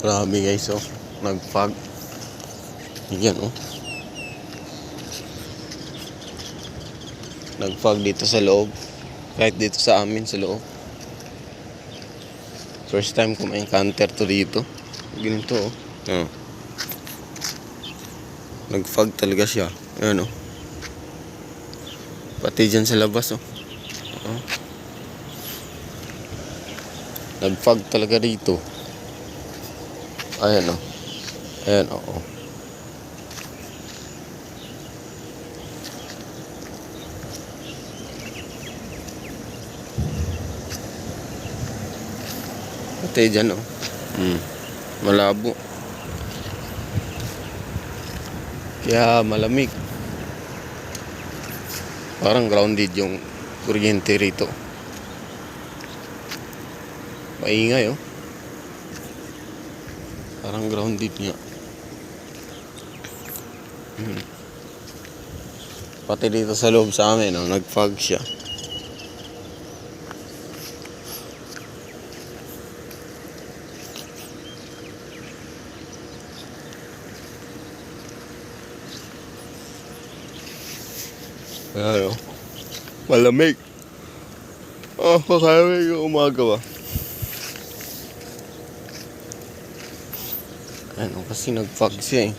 Grabe guys, oh. Nag-fog. Yan, oh. Nag-fog dito sa loob. Kahit dito sa amin sa loob. First time ko ma-encounter to dito. Ganito, oh. Oh. Nag-fog talaga siya. Ayan, oh. Pati dyan sa labas, oh. oh. Nag-fog talaga dito. Ayan, oh. Ayan, oo. Oh, Pati dyan, oh. Hmm. Malabo. Kaya malamig. Parang grounded yung kuryente rito. Maingay, oh. Parang grounded nga. Hmm. Pati dito sa loob sa amin, oh, nag-fog siya. Ano? Malamig. Oh, makalamig yung umaga ba? Ano kasi nag-fog siya eh.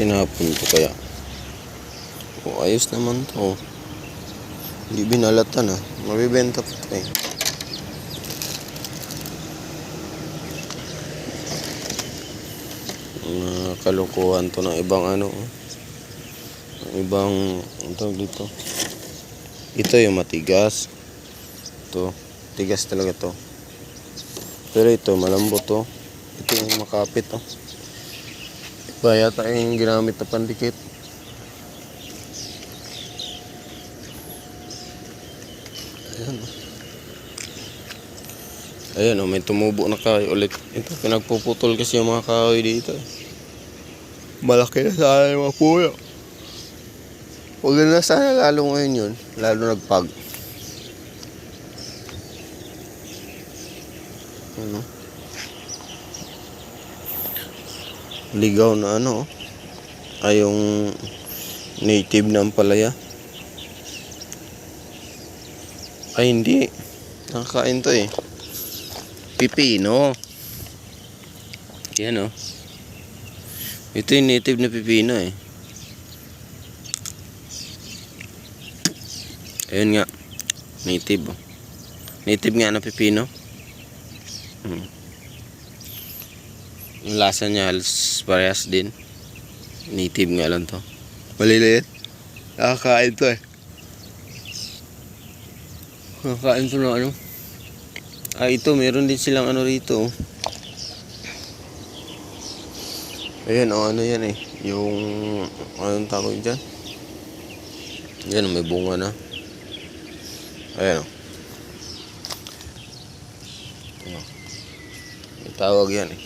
Tinapon ko kaya. O, ayos naman to. Hindi binalatan ah. Mabibenta pa to eh. Mga kalukuhan to ng ibang ano. oh. Ng ibang, ang tawag dito. Ito yung matigas. Ito, tigas talaga to. Pero ito, malambot to. Ito yung makapit to. Iba yata yung ginamit na pandikit. Ayan o, may tumubo na kahoy ulit. Ito, pinagpuputol kasi yung mga kahoy dito. eh. Malaki na sana yung mga puyo. Huwag na sana lalo ngayon yun. Lalo nagpag. Ano? Ligaw na ano. oh. Ay yung native na ampalaya. Ay hindi. Nakakain to eh. Pipino. Yan oh. Ito yung native na pipino eh. Ayun nga. Native oh. Native nga na pipino. Hmm. Yung lasa niya halos parehas din. Native nga lang to. Maliliit. Nakakain to eh. Nakakain to na ano. Ah, ito, meron din silang ano rito. oh. Ayan, oh, ano yan eh. Yung, anong tawag dyan? Yan, may bunga na. Ayan, oh. Ano? May tawag yan eh.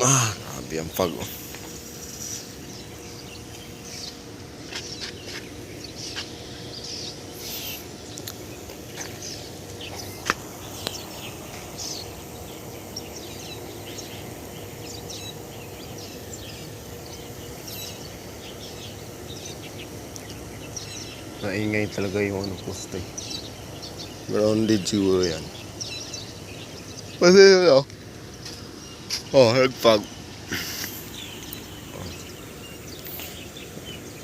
Ah, grabe ang pag, oh. Naingay talaga yung ano poste. Grounded siguro yan. Kasi yun oh. Oh, nagpag.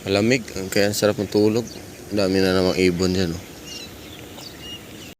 Malamig, kaya sarap matulog. Ang dami na namang ibon dyan oh.